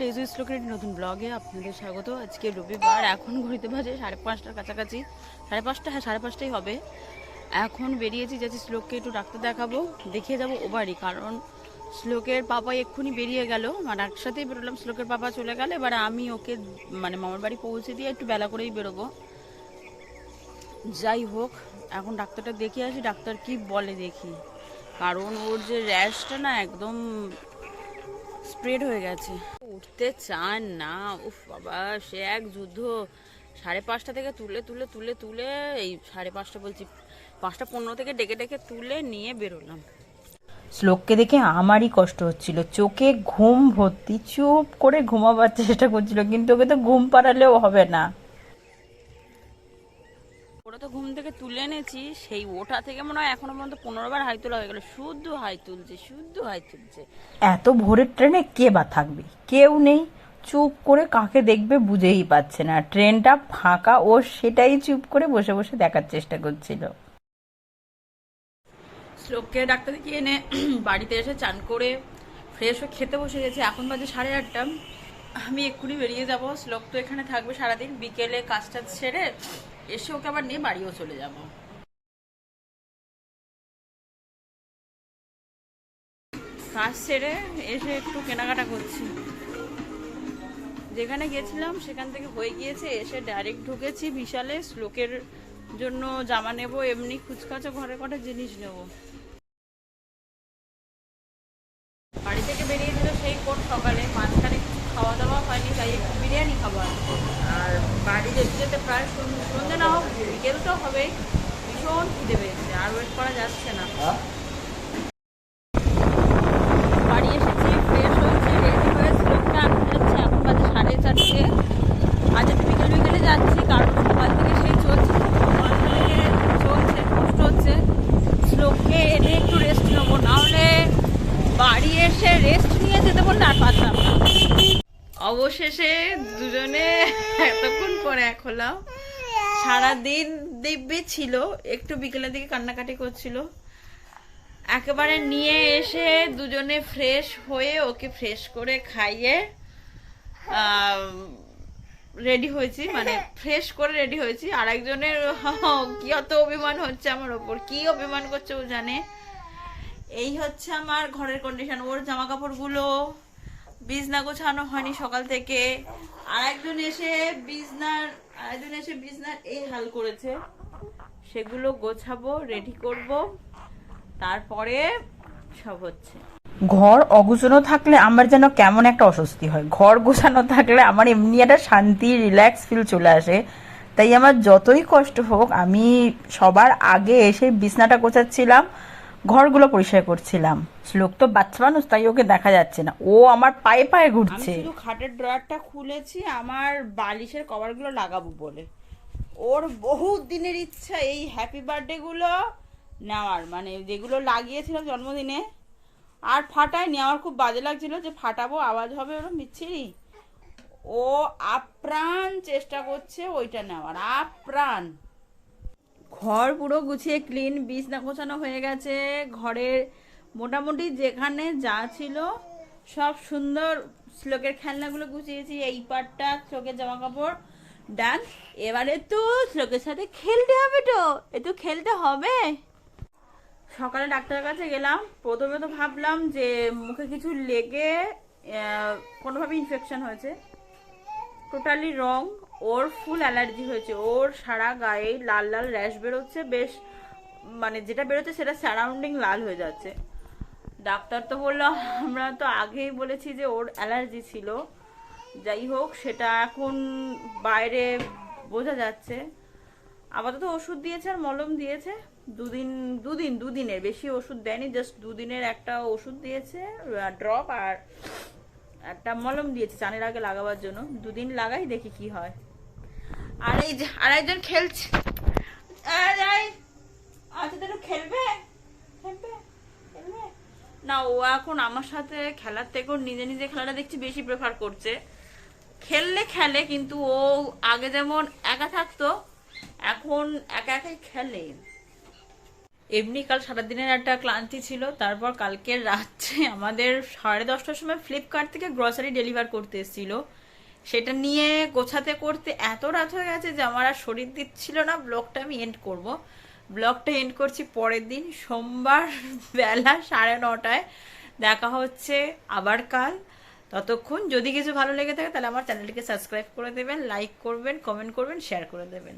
ডেজু শ্লোকের একটি নতুন ব্লগে আপনাদের স্বাগত। আজকে রবিবার, এখন ঘড়িতে বাজে সাড়ে পাঁচটার কাছাকাছি। সাড়ে পাঁচটা হ্যাঁ সাড়ে পাঁচটাই হবে। এখন বেরিয়েছি, যাচ্ছি শ্লোককে একটু ডাক্তার দেখাবো। দেখিয়ে যাব ও বাড়ি কারণ শ্লোকের পাপা এক্ষুনি বেরিয়ে গেল। মানে একসাথেই বেরোলাম শ্লোকের পাপা চলে গেল। এবার আমি ওকে মানে মামার বাড়ি পৌঁছে দিয়ে একটু বেলা করেই বেরোবো। যাই হোক, এখন ডাক্তারটা দেখে আসি। ডাক্তার কি বলে দেখি। কারণ ওর যে র্যাশটা না একদম স্প্রেড হয়ে গেছে। উঠতে চান না। উফ বাবা, সে এক যুদ্ধ। সাড়ে পাঁচটা থেকে তুলে তুলে তুলে তুলে এই সাড়ে পাঁচটা বলছি, পাঁচটা পনেরো থেকে ডেকে ডেকে তুলে নিয়ে বেরোলাম। শ্লোককে দেখে আমারই কষ্ট হচ্ছিল। চোখে ঘুম ভর্তি, চুপ করে ঘুমাবার চেষ্টা করছিল, কিন্তু ওকে তো ঘুম পাড়ালেও হবে না। ওরা তো ঘুম থেকে তুলে এনেছি সেই ওটা থেকে মনে হয় এখনও পর্যন্ত পনেরো বার হাই তোলা হয়ে গেল। শুদ্ধ হাই তুলছে শুদ্ধ হাই তুলছে। এত ভোরের ট্রেনে কে বা থাকবে? কেউ নেই। চুপ করে কাকে দেখবে বুঝেই পাচ্ছে না। ট্রেনটা ফাঁকা ও সেটাই চুপ করে বসে বসে দেখার চেষ্টা করছিল। শ্লোককে ডাক্তার দেখিয়ে এনে বাড়িতে এসে চান করে ফ্রেশ হয়ে খেতে বসে গেছে। এখন বাজে সাড়ে আটটা। আমি এক্ষুনি বেরিয়ে যাব। শ্লোক তো এখানে থাকবে সারাদিন। বিকেলে কাজ টাজ সেরে এসে ওকে আবার নিয়ে বাড়িও চলে যাব। কাজ সেরে এসে একটু কেনাকাটা করছি। যেখানে গেছিলাম সেখান থেকে হয়ে গিয়েছে। এসে ডাইরেক্ট ঢুকেছি বিশালে। শ্লোকের জন্য জামা নেব, এমনি খুচখাচো ঘরে কটা জিনিস নেব বাড়ি থেকে বেরিয়েছিল সেই কোট সকালে মাঝখানে কিছু খাওয়া দাওয়া হয়নি তাই একটু বিরিয়ানি খাবার আর বাড়ি যেতে যেতে প্রায় সন্ধে- সন্ধে না হোক বিকেল তো হবেই। ভীষণ খিদে পেয়েছে আর ওয়েট করা যাচ্ছে না। বাড়ি এসেছি ফ্রেশ হয়েছি রেডি হয়ে স্লোকটা এখন যাচ্ছে এখন বাজে সাড়ে চারটে। আজ একটু বিকেল বিকেলে যাচ্ছি কারণ সকাল থেকে সেই চলছে চলছে কষ্ট হচ্ছে। স্লোককে এনে একটু রেস্ট নেব নাহলে বাড়ি এসে রেস্ট নিয়ে যেতে বললে আর পারতাম না। অবশেষে দুজনে এতক্ষণ পরে এক হলাম। সারাদিন দিব্যি ছিল, একটু বিকেলের দিকে কান্নাকাটি করছিল। একেবারে নিয়ে এসে দুজনে ফ্রেশ হয়ে ওকে ফ্রেশ করে খাইয়ে রেডি হয়েছি। মানে ফ্রেশ করে রেডি হয়েছি। আর একজনের কি অত অভিমান হচ্ছে আমার ওপর? কি অভিমান করছে ও জানে? এই হচ্ছে আমার ঘরের কন্ডিশন ওর জামা কাপড়গুলো বিছনা গোছানো হয়নি সকাল থেকে। আর একজন এসে বিছনার আর একজন এসে বিছনার এই হাল করেছে। সেগুলো গোছাবো রেডি করব। তারপরে সব হচ্ছে। ঘর অগুছানো থাকলে আমার যেন কেমন একটা অস্বস্তি হয়। ঘর গোছানো থাকলে আমার এমনি একটা শান্তি রিল্যাক্স ফিল চলে আসে। তাই আমার যতই কষ্ট হোক, আমি সবার আগে এসে বিছনাটা গোছাচ্ছিলাম। ঘরগুলো পরিষ্কার করছিলাম। শ্লোক তো বাচ্চা মানুষ, তাই ওকে দেখা যাচ্ছে না। ও আমার পায়ে পায়ে ঘুরছে। শুধু খাটের ড্রয়ারটা খুলেছি, আমার বালিশের কভারগুলো লাগাবো বলে। ওর বহু দিনের ইচ্ছা এই হ্যাপি বার্থডে গুলো নেওয়ার। মানে যেগুলো লাগিয়েছিলাম জন্মদিনে, আর ফাটায়নি। আমার খুব বাজে লাগছিল যে ফাটাবো, আওয়াজ হবে ওরকম বিচ্ছিরি। ও আপ্রাণ চেষ্টা করছে ওইটা নেওয়ার, আপ্রাণ। ঘর পুরো গুছিয়ে ক্লিন বিছনা গোছানো হয়ে গেছে। ঘরের মোটামুটি যেখানে যা ছিল সব সুন্দর শ্লোকের খেলনাগুলো গুছিয়েছি, এই পাটটা শ্লোকের জামা কাপড় ডান এবারে তো শ্লোকের সাথে খেলতে হবে তো একটু খেলতে হবে। সকালে ডাক্তারের কাছে গেলাম, প্রথমে তো ভাবলাম যে মুখে কিছু লেগে কোনোভাবে ইনফেকশন হয়েছে। টোটালি রং, ওর ফুল অ্যালার্জি হয়েছে। ওর সারা গায়ে লাল লাল র্যাশ বেরোচ্ছে, বেশ মানে যেটা বেরোচ্ছে সেটা সারাউন্ডিং লাল হয়ে যাচ্ছে। ডাক্তার তো বলল, আমরা তো আগেই বলেছি যে ওর অ্যালার্জি ছিল। যাই হোক, সেটা এখন বাইরে বোঝা যাচ্ছে। আপাতত ওষুধ দিয়েছে আর মলম দিয়েছে। দুদিন দুদিন, দুদিনের, বেশি ওষুধ দেয়নি, জাস্ট দুদিনের একটা ওষুধ দিয়েছে ড্রপ আর একটা মলম দিয়েছে চানের আগে লাগাবার জন্য। দুদিন লাগাই, দেখি কি হয়। আর এই আর একজন খেলছে। আচ্ছা তাহলে খেলবে? খেলবে? খেলবে? না, ও এখন আমার সাথে খেলার থেকে নিজে নিজে খেলাটা দেখছি বেশি প্রেফার করছে। খেললে খেলে, কিন্তু ও আগে যেমন একা থাকতো, এখন একা একাই খেলে। এমনি কাল সারাদিনের একটা ক্লান্তি ছিল, তারপর কালকের রাত্রে আমাদের সাড়ে দশটার সময় ফ্লিপকার্ট থেকে গ্রসারি ডেলিভার করতে এসেছিল। সেটা নিয়ে গোছাতে করতে এত রাত হয়ে গেছে যে আমার আর শরীর দিচ্ছিল না, ব্লগটা আমি এন্ড করব। ব্লগটা এন্ড করছি পরের দিন, সোমবার বেলা সাড়ে নটায়। দেখা হচ্ছে আবার কাল। ততক্ষণ যদি কিছু ভালো লেগে থাকে তাহলে আমার চ্যানেলটিকে সাবস্ক্রাইব করে দেবেন লাইক করবেন কমেন্ট করবেন শেয়ার করে দেবেন।